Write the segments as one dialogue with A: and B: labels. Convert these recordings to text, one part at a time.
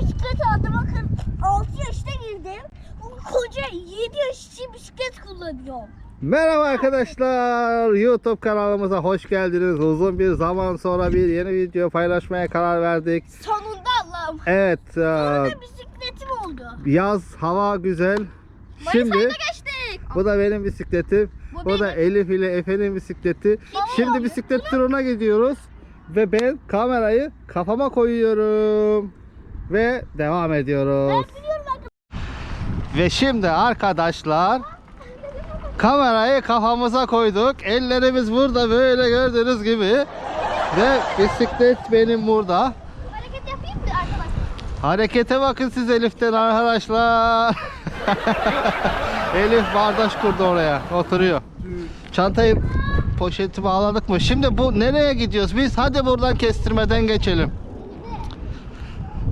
A: bisiklet aldım. Bakın 6 yaşta girdim. Koca 7 yaş için bisiklet kullanıyorum.
B: Merhaba arkadaşlar. YouTube kanalımıza hoş geldiniz. Uzun bir zaman sonra bir yeni video paylaşmaya karar verdik.
A: Sonunda Allah'ım.
B: Evet, e,
A: Sonunda bisikletim oldu.
B: yaz hava güzel.
A: Şimdi geçtik.
B: bu da benim bisikletim.
A: Bu
B: Bu da. Elif ile Efe'nin bisikleti.
A: Baba
B: Şimdi bisiklet turuna gidiyoruz. Ve ben kamerayı kafama koyuyorum. Ve devam ediyoruz. Ve şimdi arkadaşlar kamerayı kafamıza koyduk. Ellerimiz burada böyle gördüğünüz gibi. Ve bisiklet benim burada.
A: Hareket yapayım mı arkadaşlar?
B: Harekete bakın siz Elif'ten arkadaşlar. Elif bardaş kurdu oraya. Oturuyor. Çantayı poşeti bağladık mı? Şimdi bu nereye gidiyoruz biz? Hadi buradan kestirmeden geçelim.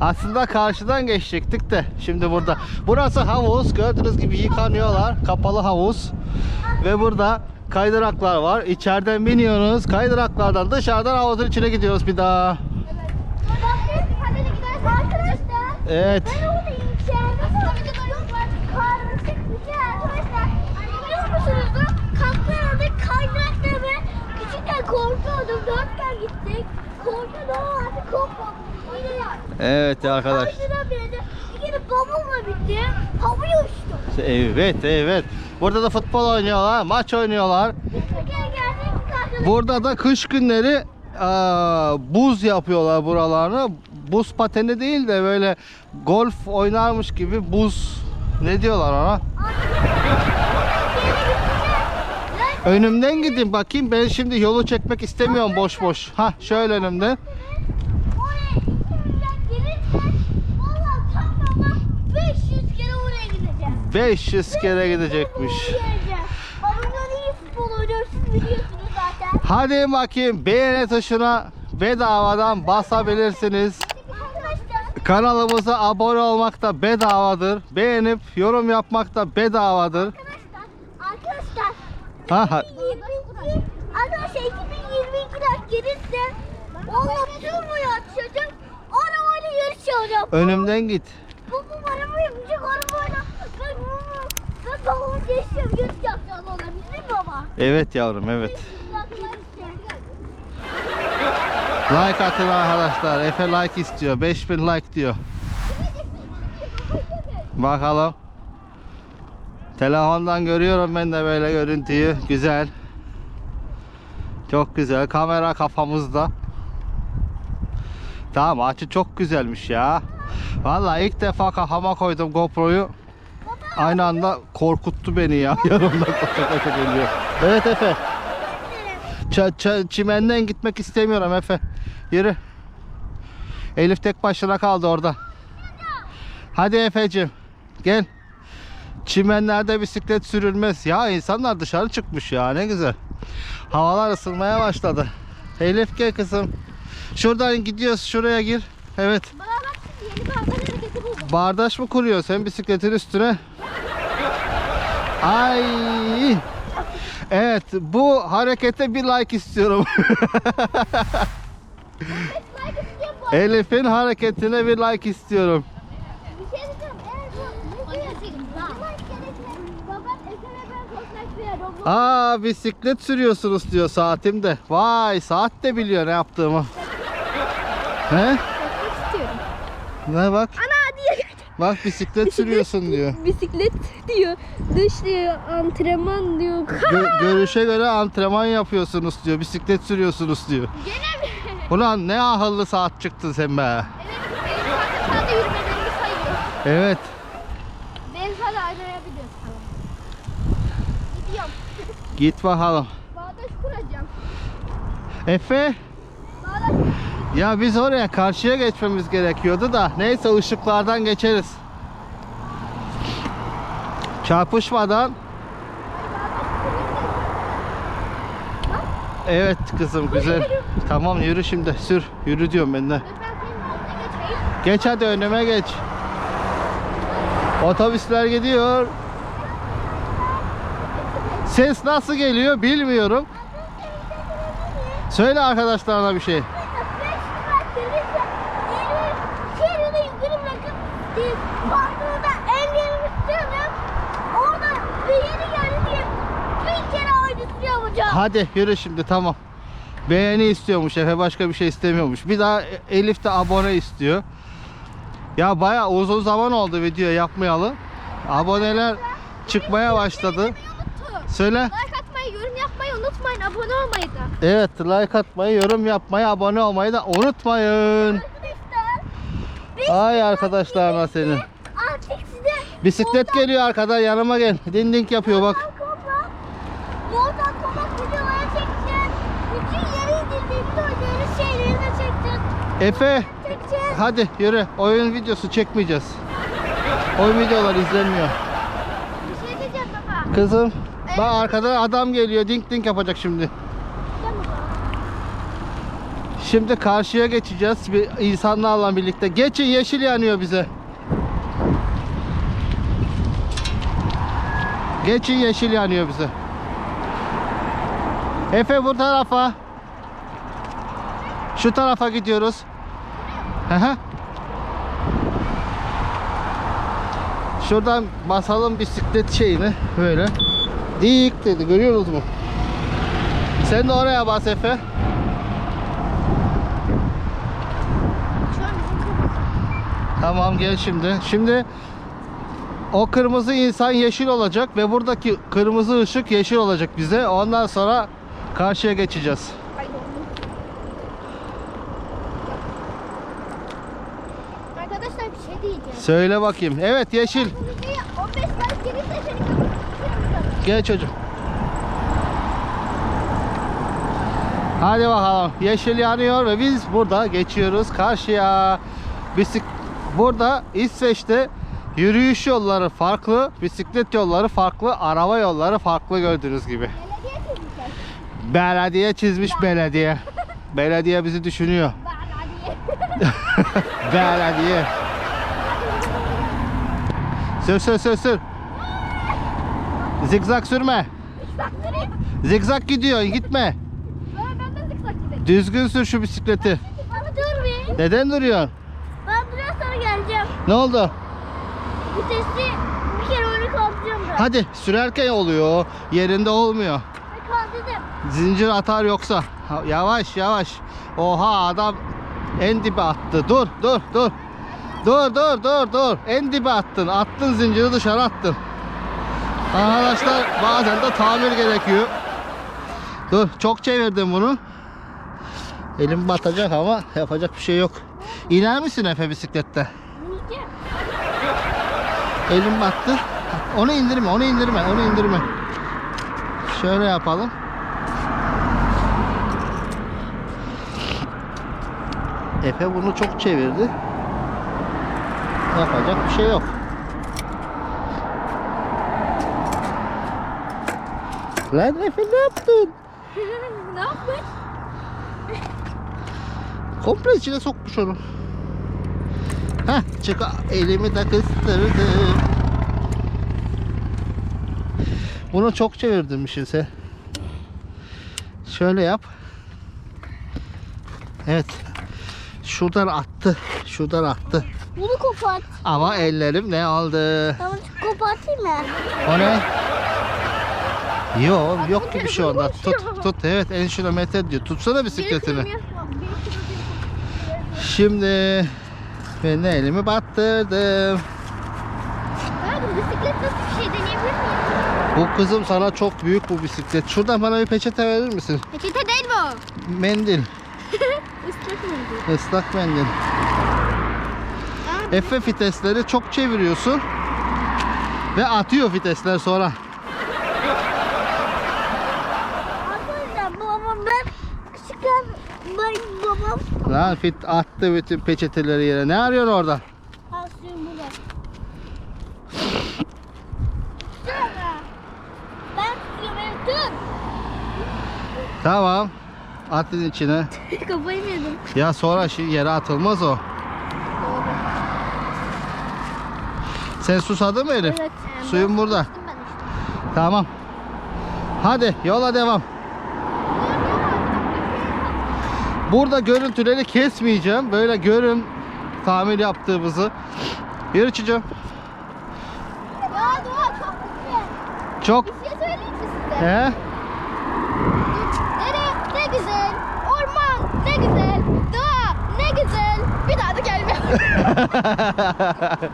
B: Aslında karşıdan geçecektik de şimdi burada. Burası havuz. Gördüğünüz gibi yıkanıyorlar. Kapalı havuz. Ve burada kaydıraklar var. İçeriden biniyoruz. Kaydıraklardan dışarıdan havuzun içine gidiyoruz bir daha. Evet.
A: Ben şey küçükken korkuyordum. Dörtgen gittik. Korkuyordum artık korkmadım.
B: Evet arkadaş.
A: Kaydıra bindim. Bir kere babamla bitti. Havaya uçtum.
B: Evet evet. Burada da futbol oynuyorlar, maç oynuyorlar.
A: Arkadaşlar.
B: Burada da kış günleri aa, buz yapıyorlar buralarını. Buz pateni değil de böyle golf oynarmış gibi buz ne diyorlar ona? Önümden gidin bakayım ben şimdi yolu çekmek istemiyorum boş boş. Ha şöyle önümden.
A: Oraya girince valla tam tamam 500 kere oraya gideceğim.
B: 500 kere gidecekmiş.
A: Babamdan iyi futbol oynuyor siz biliyorsunuz zaten.
B: Hadi bakayım beğeni tuşuna bedavadan basabilirsiniz. Kanalımıza abone olmak da bedavadır. Beğenip yorum yapmak da bedavadır. Ha, ha.
A: 2022 arkadaşlar 2022'den gelirse valla turboyu açacağım. Arabayla yarış yapacağım.
B: Önümden git.
A: Babam araba yapacak arabayla. Ben bunu ben babamı geçeceğim yarış yapacağız ona mi baba?
B: Evet yavrum evet. Like atın arkadaşlar. Efe like istiyor. 5000 like diyor. Bakalım. Telefondan görüyorum ben de böyle görüntüyü. Güzel. Çok güzel. Kamera kafamızda. Tamam açı çok güzelmiş ya. Vallahi ilk defa kafama koydum GoPro'yu. Aynı anda korkuttu beni ya. Koşa geliyor. Evet Efe. Ç- çimenden gitmek istemiyorum Efe. Yürü. Elif tek başına kaldı orada. Hadi Efe'cim. Gel. Çimenlerde bisiklet sürülmez. Ya insanlar dışarı çıkmış ya ne güzel. Havalar ısınmaya başladı. Elif gel kızım. Şuradan gidiyoruz şuraya gir. Evet.
A: Bana bak yeni bir haber hareketi buldum.
B: Bardaş mı kuruyor sen bisikletin üstüne? Ay. Evet bu harekete bir like istiyorum. Elif'in hareketine bir like istiyorum.
A: Bir şey diyeceğim. Eğer bu ne diyeyim? Like gerekmez. Babam Efe ve ben koşmak bir Roblox.
B: Aa bisiklet sürüyorsunuz diyor saatimde. Vay saat de biliyor ne yaptığımı. He? Ne bak
C: Ana diye
B: bak bisiklet sürüyorsun diyor.
C: bisiklet diyor, dış diyor, antrenman diyor.
B: Gö- görüşe göre antrenman yapıyorsunuz diyor. Bisiklet sürüyorsunuz diyor.
A: Gene mi?
B: Ulan ne ahıllı saat çıktın sen be.
A: Evet.
B: Evet. Git bakalım.
A: Bağdaş kuracağım.
B: Efe.
A: Bağdaş
B: Ya biz oraya karşıya geçmemiz gerekiyordu da neyse ışıklardan geçeriz. Çarpışmadan. Evet kızım güzel. Tamam yürü şimdi sür. Yürü diyorum ben de. Geç hadi önüme geç. Otobüsler gidiyor. Ses nasıl geliyor bilmiyorum. Söyle arkadaşlarına bir şey. Hadi yürü şimdi tamam. Beğeni istiyormuş Efe başka bir şey istemiyormuş. Bir daha Elif de abone istiyor. Ya bayağı uzun zaman oldu video yapmayalı. Aboneler çıkmaya başladı. Söyle.
C: Like atmayı, yorum yapmayı unutmayın. Abone olmayı da.
B: Evet like atmayı, yorum yapmayı, abone olmayı da unutmayın.
A: Arkadaşlar
B: Ay arkadaşlarına seni.
A: artık size
B: Bisiklet geliyor arkadan yanıma gel. Dindink yapıyor bak.
A: Mortal Kombat videoları çekeceğiz. Bütün yeri indirdiğimiz oynadığımız şeyleri de çekeceğiz.
B: Efe
A: Çekeceğiz.
B: hadi yürü. Oyun videosu çekmeyeceğiz. Oyun videoları izlenmiyor.
A: Bir şey diyeceğim baba.
B: Kızım bak arkadan adam geliyor. Dink dink yapacak şimdi. Şimdi karşıya geçeceğiz bir insanlarla birlikte. Geçin yeşil yanıyor bize. Geçin yeşil yanıyor bize. Efe bu tarafa. Şu tarafa gidiyoruz. Hı. Şuradan basalım bisiklet şeyini böyle. Dik dedi görüyoruz mu? Sen de oraya bas Efe. Tamam gel şimdi. Şimdi o kırmızı insan yeşil olacak ve buradaki kırmızı ışık yeşil olacak bize. Ondan sonra karşıya geçeceğiz.
A: Arkadaşlar bir şey diyeceğim.
B: Söyle bakayım. Evet yeşil.
A: Bu videoya 15 like gelirse seni kapatıyorum.
B: Gel çocuğum. Hadi bakalım. Yeşil yanıyor ve biz burada geçiyoruz karşıya. Bisik burada İsveç'te yürüyüş yolları farklı, bisiklet yolları farklı, araba yolları farklı gördüğünüz gibi.
A: Belediye
B: çizmiş belediye. Belediye bizi düşünüyor.
A: Belediye.
B: Belediye. Sür sür sür sür. Zigzag sürme. Zigzag gidiyor gitme.
A: Ben, ben de zıksak gideyim.
B: Düzgün sür şu bisikleti.
A: Baba dur bir.
B: Neden duruyorsun?
A: Ben biraz sonra geleceğim.
B: Ne oldu?
A: Vitesi bir kere öyle kaldıracağım ben.
B: Hadi sürerken oluyor. Yerinde olmuyor.
A: Ben kaldırdım.
B: Zincir atar yoksa. Yavaş yavaş. Oha adam en dibe attı. Dur dur dur. Dur dur dur dur. En dibe attın. Attın zinciri dışarı attın. Arkadaşlar bazen de tamir gerekiyor. Dur çok çevirdim bunu. Elim batacak ama yapacak bir şey yok. İner misin Efe bisiklette? Elim battı. Onu indirme, onu indirme, onu indirme. Şöyle yapalım. Efe bunu çok çevirdi. Yapacak bir şey yok. Lan Efe ne yaptın?
A: ne yapmış?
B: Komple içine sokmuş onu. Heh çık elimi de kıstırdım. Bunu çok çevirdirmişsin Şöyle yap. Evet. Şuradan attı. Şuradan attı.
A: Bunu kopart.
B: Ama ellerim ne aldı?
A: Tamam kopartayım mı?
B: O ne? Yok yok ki bir şey onda. Tut tut evet en şuna metre diyor. Tutsana bisikletini. Şimdi ben de elimi battırdım.
A: Ben bisiklet nasıl bir şey deneyebilir miyim?
B: Bu kızım sana çok büyük bu bisiklet. Şuradan bana bir peçete verir misin?
A: Peçete değil o?
B: Mendil.
A: Islak mıydı?
B: ıslak mendil. Efe vitesleri çok çeviriyorsun. Ve atıyor vitesler sonra.
A: Arkadaşlar babam ben küçükken ben babam
B: Lan fit attı bütün peçeteleri yere. Ne arıyorsun orada?
A: Aslında burada. Sonra ben tutuyorum tut.
B: Tamam. Attın içine.
A: Kafayı mı yedim?
B: Ya sonra şimdi yere atılmaz o. Sen susadın mı Elif?
A: Evet.
B: Suyun burada. Tamam. Hadi yola devam. Burada görüntüleri kesmeyeceğim. Böyle görün tamir yaptığımızı. Yürü çocuğum.
A: Ya Doğa çok güzel.
B: Çok
A: Bir şey söyleyeyim mi size?
B: he?
A: Dere ne güzel, orman ne güzel, doğa ne güzel. Bir daha da gelmiyor.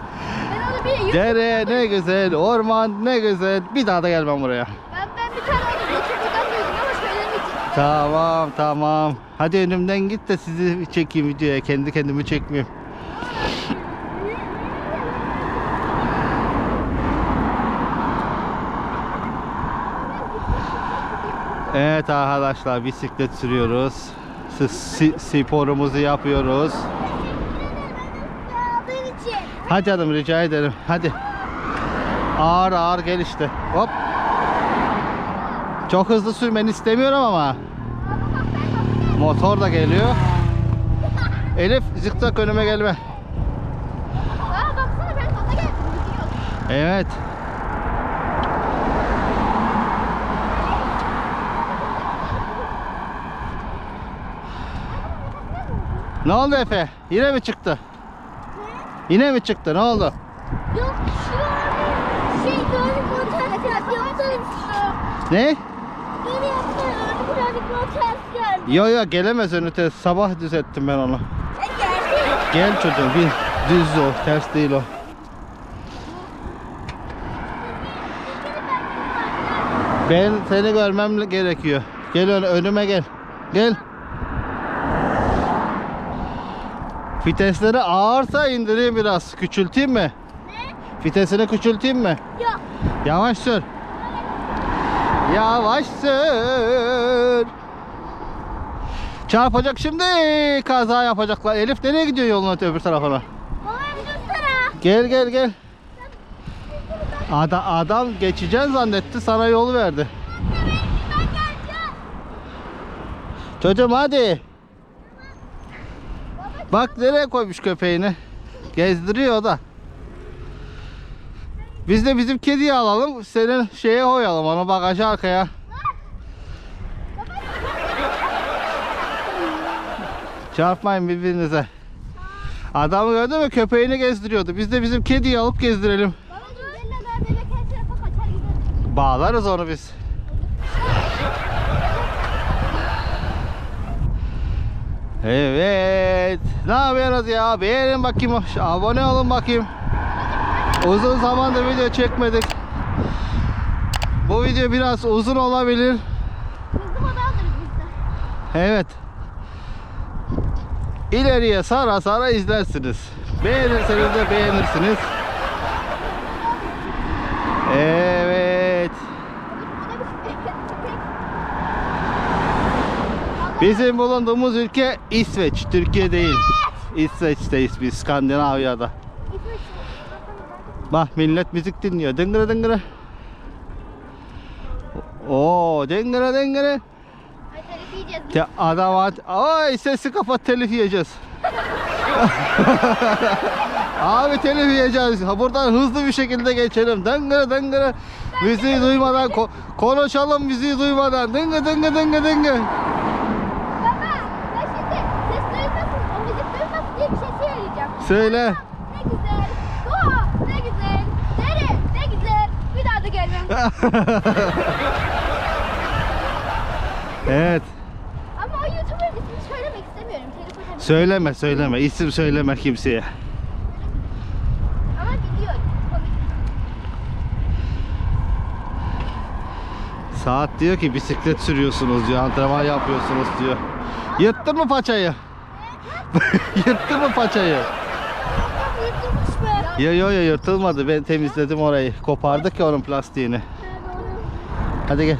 A: ben onu bir
B: Dere ne güzel, orman ne güzel. Bir daha da gelmem buraya.
A: Ben, ben bir tane onu YouTube'dan duydum ama söylemeyeceğim.
B: Tamam tamam. Hadi önümden git de sizi çekeyim videoya. Kendi kendimi çekmeyeyim. Evet arkadaşlar bisiklet sürüyoruz. Sporumuzu yapıyoruz. Hadi canım rica ederim. Hadi. Ağır ağır gel işte. Hop. Çok hızlı sürmeni istemiyorum ama. Motor da geliyor. Elif zıkzak önüme gelme.
A: Aa baksana ben gaza geldim.
B: Evet. Ne oldu Efe? Yine mi çıktı? Yine mi çıktı? Ne oldu?
A: Yok şu an şey gördük motor yaptım
B: Ne?
A: Motor geldi.
B: Yo yo gelemez önü ters. Sabah düzelttim ben onu.
A: E geldi.
B: Gel çocuğum bin. Düz o. Ters değil o. Ben seni görmem gerekiyor. Gel ön- önüme gel. Gel. Vitesleri ağırsa indireyim biraz. Küçülteyim mi?
A: Ne?
B: Vitesini küçülteyim mi?
A: Yok.
B: Yavaş sür. Yavaş sür. Çarpacak şimdi. Kaza yapacaklar. Elif nereye gidiyor yolun öte öbür tarafına? Gel gel gel. Ada, adam geçeceğini zannetti sana yol verdi. Çocuğum hadi. Bak nereye koymuş köpeğini. Gezdiriyor o da. Biz de bizim kediyi alalım. Senin şeye koyalım onu bagajı arkaya. Çarpmayın birbirinize. Adamı gördün mü köpeğini gezdiriyordu. Biz de bizim kediyi alıp gezdirelim. Bağlarız onu biz. Evet. Ne yapıyorsunuz ya? Beğenin bakayım. Abone olun bakayım. Uzun zamandır video çekmedik. Bu video biraz uzun olabilir. Evet. İleriye sara sara izlersiniz. Beğenirseniz de beğenirsiniz. Evet. Bizim bulunduğumuz ülke İsveç, Türkiye değil. İsveç'teyiz biz, Skandinavya'da. Bak millet müzik dinliyor. Dıngırı dıngırı. Oo, dıngırı dıngırı.
A: Yiyeceğiz.
B: Ya adam at. Ay sesi kapat telif yiyeceğiz. Abi telif yiyeceğiz. Buradan hızlı bir şekilde geçelim. Dıngırı dıngırı. Müziği duymadan ko- konuşalım müziği duymadan. Dıngı dıngı dıngı dıngı.
A: Baba ben şimdi ses duymasın, o müzik duymasın diye bir şey söyleyeceğim.
B: Söyle.
A: Ne güzel, doğa ne güzel, dere ne güzel. Bir daha da gelmem.
B: evet.
A: Ama o YouTuber'ın ismini söylemek istemiyorum. Telif ödemek.
B: Söyleme söyleme. İsim söyleme kimseye.
A: Ama biliyorum.
B: Saat diyor ki bisiklet sürüyorsunuz diyor. Antrenman yapıyorsunuz diyor. Yırttın mı paçayı? Yırttın mı paçayı? Yo yo yo yırtılmadı. Ben temizledim orayı. Kopardık ya onun plastiğini. Hadi gel.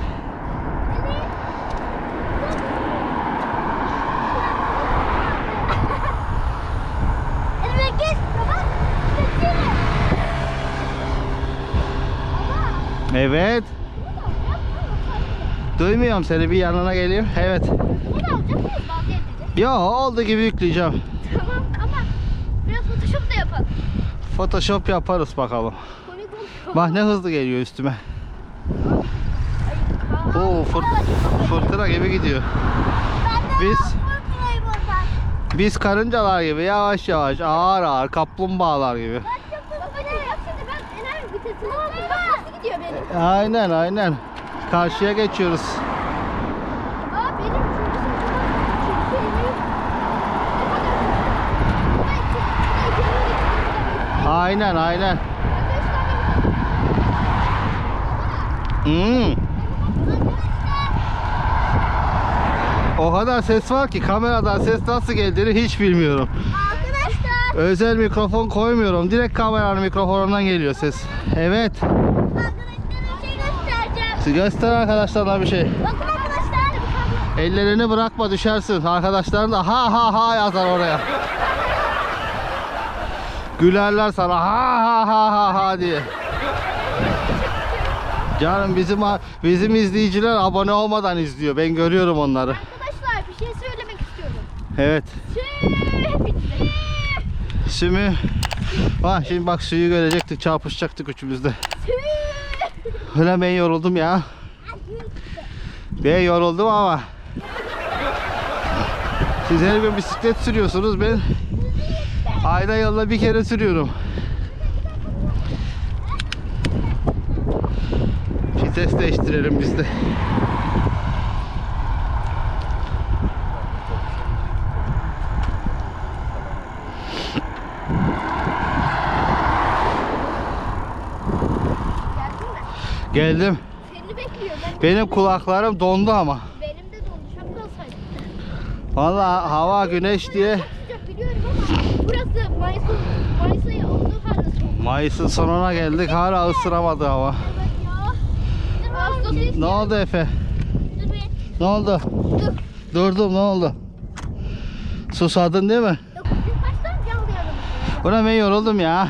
A: Elime geç baba. Geçelim. Baba.
B: Evet. Duymuyorum seni bir yanına geleyim. Evet. Yo oldu gibi yükleyeceğim.
A: Tamam ama biraz photoshop da yapalım.
B: Photoshop yaparız bakalım. Bak ne hızlı geliyor üstüme. Oo fırt- fırtına gibi gidiyor. Biz biz karıncalar gibi yavaş yavaş ağır ağır kaplumbağalar gibi. Aynen aynen. Karşıya geçiyoruz. Aynen aynen. Hmm. O kadar ses var ki kameradan ses nasıl geldiğini hiç bilmiyorum.
A: Arkadaşlar.
B: Özel mikrofon koymuyorum. Direkt kameranın mikrofonundan geliyor ses. Evet.
A: Arkadaşlar.
B: Göster arkadaşlarına bir şey.
A: Bakın arkadaşlar.
B: Ellerini bırakma düşersin. Arkadaşların da ha ha ha yazar oraya. Gülerler sana ha ha ha ha ha diye. Canım bizim bizim izleyiciler abone olmadan izliyor. Ben görüyorum onları.
A: Arkadaşlar bir şey söylemek istiyorum.
B: Evet. Sümü. Ha şimdi bak suyu görecektik, çarpışacaktık üçümüz de. Öyle ben yoruldum ya. Ben yoruldum ama. Siz her gün bisiklet sürüyorsunuz. Ben ayda yılda bir kere sürüyorum. Vites değiştirelim biz de.
A: Geldin mi?
B: Geldim.
A: Seni bekliyor. Ben
B: Benim kulaklarım dondu ama.
A: Benim de dondu. Şapka alsaydım.
B: Hava güneş diye
A: Çok sıcak biliyorum ama burası Mayıs'ın Mayıs ayı olduğu halde soğuk.
B: Mayıs'ın sonuna geldik. Hala ısıramadı hava.
A: Evet ya. Ağustos
B: Ne oldu Efe?
A: Dur bir.
B: Ne oldu?
A: Dur.
B: Durdum ne oldu? Susadın değil mi?
A: Yok, biz baştan canlı yanımız.
B: Buna ben yoruldum ya.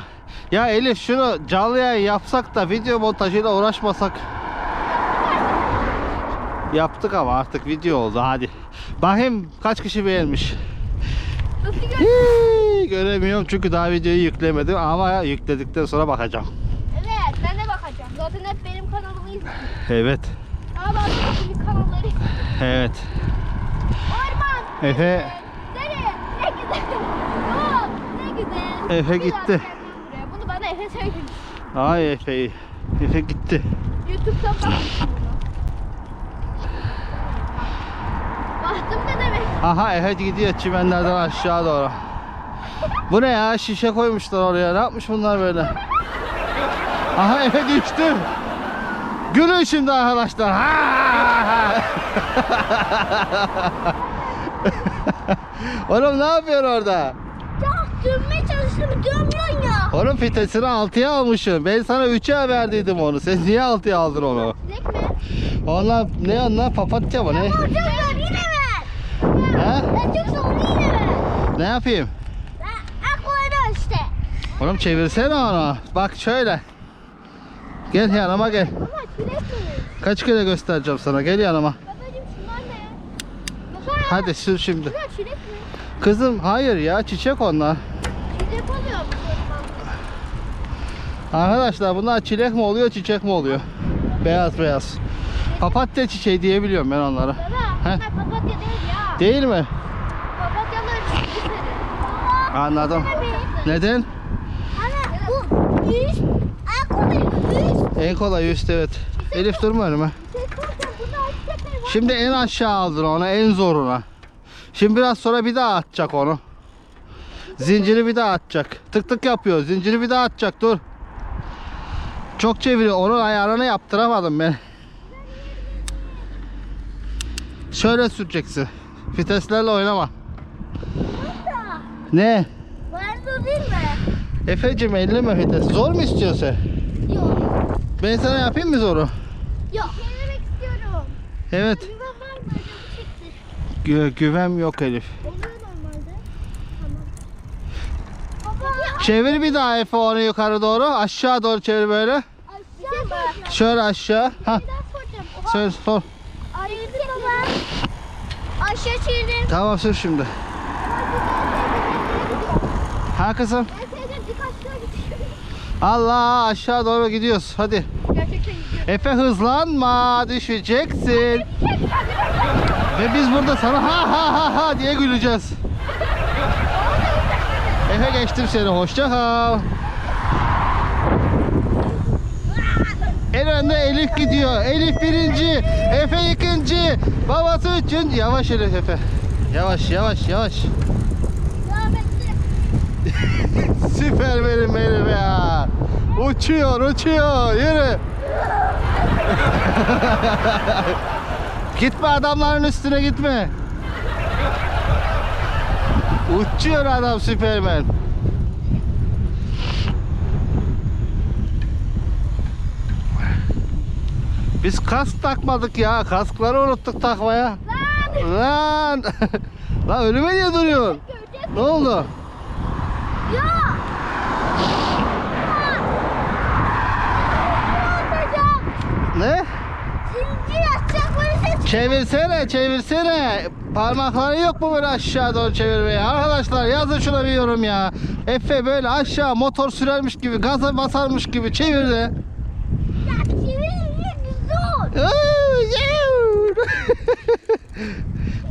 B: Ya Elif şunu canlı yayın yapsak da video montajıyla uğraşmasak. Yaptık ama artık video oldu hadi. Bakayım kaç kişi beğenmiş. Hii, göremiyorum çünkü daha videoyu yüklemedim ama yükledikten sonra bakacağım.
A: Evet ben de bakacağım. Zaten hep benim kanalımı izliyor.
B: Evet.
A: Ama ben kanalları.
B: Evet.
A: Orman.
B: Efe
A: Dere. Ne güzel. Oo, ne güzel.
B: Efe gitti.
A: daha gelmem buraya. Bunu bana Efe söylemiş.
B: Ay Efe. Efe gitti.
A: Youtube'dan bakmıştım bunu. Bahtım ne demek?
B: Aha Efe gidiyor çimenlerden aşağı doğru. Bu ne ya? Şişe koymuşlar oraya. Ne yapmış bunlar böyle? Aha Efe düştü. Gülün şimdi arkadaşlar. Ha. Oğlum ne yapıyorsun orada?
A: Çalıştım dönmüyorsun ya.
B: Oğlum fitesini 6'ya almışsın. Ben sana 3'e verdiydim onu. Sen niye 6'ya aldın onu?
A: Dilek mi?
B: Onlar ne onlar papatya mı ne?
A: Çok zor yine ver.
B: Ha?
A: Ben çok zor yine ver.
B: Ne yapayım?
A: Aklına işte.
B: Oğlum çevirsene onu. Bak şöyle. Gel yanıma gel.
A: Ama çilek mi?
B: Kaç kere göstereceğim sana. Gel yanıma.
A: Babacım şunlar ne? Baba.
B: Hadi sür şimdi.
A: Şunlar çilek mi?
B: Kızım hayır ya çiçek onlar.
A: Çilek oluyor mu?
B: Arkadaşlar bunlar çilek mi oluyor çiçek mi oluyor? Beyaz beyaz. Papatya çiçeği diyebiliyorum ben onlara.
A: Baba.
B: He?
A: Bunlar papatya değil ya.
B: Değil mi?
A: Papatyalar sarı.
B: Anladım. Neden?
A: Ana bu yüz.
B: En kolay üst evet. Elif durma önüme. Şimdi en aşağı aldın onu en zoruna. Şimdi biraz sonra bir daha atacak onu. Zinciri bir daha atacak. Tık tık yapıyor. Zinciri bir daha atacak. Dur. Çok çeviriyor. Onun ayarını yaptıramadım ben. Şöyle süreceksin. Viteslerle oynama. Ne?
A: Ben dur değil mi?
B: Efe'cim elleme vites. Zor mu istiyorsun?
A: Yok.
B: Ben sana yapayım mı zoru?
A: Yok. Denemek istiyorum.
B: Evet.
A: Güven var mı? Acaba.
B: Gü- güvem yok Elif.
A: Oluyor normalde. Tamam. Baba.
B: Çevir bir daha Efe onu yukarı doğru. Aşağı doğru çevir böyle.
A: Aşağı?
B: Şöyle aşağı. Ha.
A: Oha.
B: Sor.
A: Aşağı çevirdim.
B: Tamam sür şimdi. Ha kızım. Allah aşağı doğru gidiyoruz. Hadi. Efe hızlanma düşeceksin. Ve biz burada sana ha ha ha ha diye güleceğiz. Efe geçtim seni. Hoşça kal. En önde Elif gidiyor. Elif birinci. Efe ikinci. Babası üçüncü. Yavaş Elif Efe. Yavaş yavaş yavaş. Süper benim benim ya. Uçuyor uçuyor yürü. gitme adamların üstüne gitme. Uçuyor adam Süpermen. Biz kask takmadık ya. Kaskları unuttuk takmaya. Lan! Lan önüme niye duruyorsun? Ne oldu?
A: Ya! Ne yapacağım?
B: Ne?
A: Zincir atacak böyle ses.
B: Çevirsene, çevirsene. Parmakları yok mu böyle aşağı doğru çevirmeye? Arkadaşlar yazın şuna bir yorum ya. Efe böyle aşağı motor sürermiş gibi, gaza basarmış gibi çevirdi.
A: Ya çevirince zor.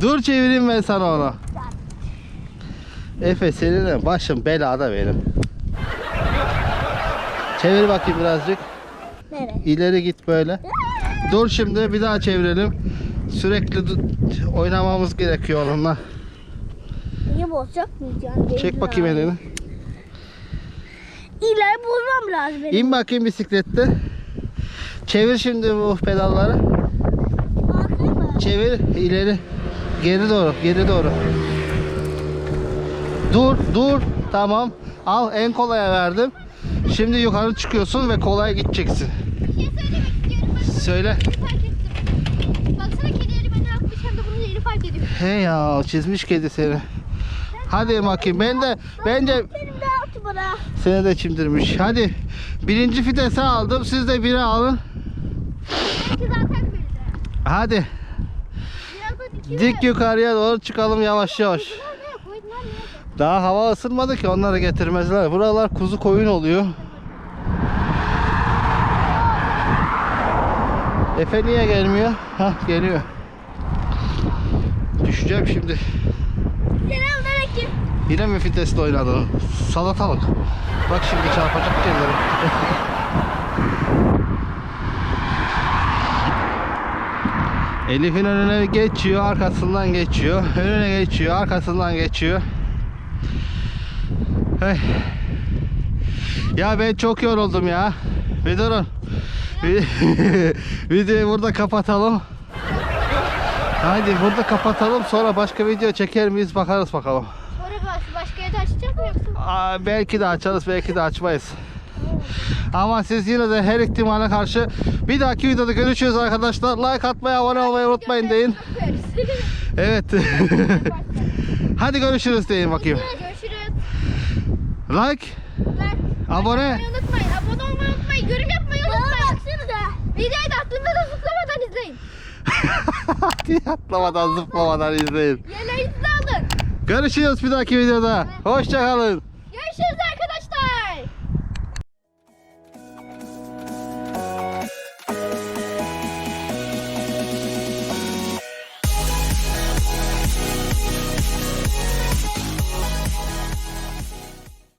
B: Dur çevireyim ben sana onu. Efe senin başım belada benim. Çevir bakayım birazcık.
A: Nereye?
B: İleri git böyle. Dur şimdi bir daha çevirelim. Sürekli oynamamız gerekiyor onunla.
A: İyi bozacak mıyız yani?
B: Çek bakayım elini.
A: İleri bozmam lazım benim.
B: İn bakayım bisiklette. Çevir şimdi bu pedalları.
A: Mı?
B: Çevir ileri. Geri doğru, geri doğru. Dur, dur. Tamam. Al en kolaya verdim. Şimdi yukarı çıkıyorsun ve kolay gideceksin.
A: Bir şey söylemek istiyorum.
B: Söyle.
A: bunu fark ettim. Baksana kedileri beni atmış hem de bunu yeni fark ediyor.
B: He ya çizmiş kedi seni. Hadi bakayım ben de bence seni de çimdirmiş. Hadi birinci fitesi aldım siz de biri alın. Hadi dik yukarıya doğru çıkalım yavaş yavaş. Daha hava ısınmadı ki onları getirmezler. Buralar kuzu koyun oluyor. Efe niye gelmiyor? Hah geliyor. Düşeceğim şimdi.
A: Selamünaleyküm.
B: Yine mi fitesle oynadın? Salatalık. Bak şimdi çarpacak kendini. Elif'in önüne geçiyor, arkasından geçiyor. Önüne geçiyor, arkasından geçiyor. Hey. Ya ben çok yoruldum ya. Bir durun. Videoyu burada kapatalım. Hadi burada kapatalım sonra başka video çeker miyiz bakarız bakalım.
A: Sonra baş, başka yerde açacak mı yoksa?
B: Aa, belki de açarız belki de açmayız. Ama siz yine de her ihtimale karşı bir dahaki videoda görüşürüz arkadaşlar. Like atmayı, abone olmayı unutmayın deyin. Evet. Hadi görüşürüz deyin bakayım.
A: Görüşürüz.
B: Like, abone.
A: Abone unutmayın. Abone olmayı unutmayın. Yorum yapmayı unutmayın. Videoyu da aklımda da izleyin.
B: Atlamadan zıplamadan izleyin.
A: Yeleğinizi de alın.
B: Görüşürüz bir dahaki videoda. Hoşçakalın.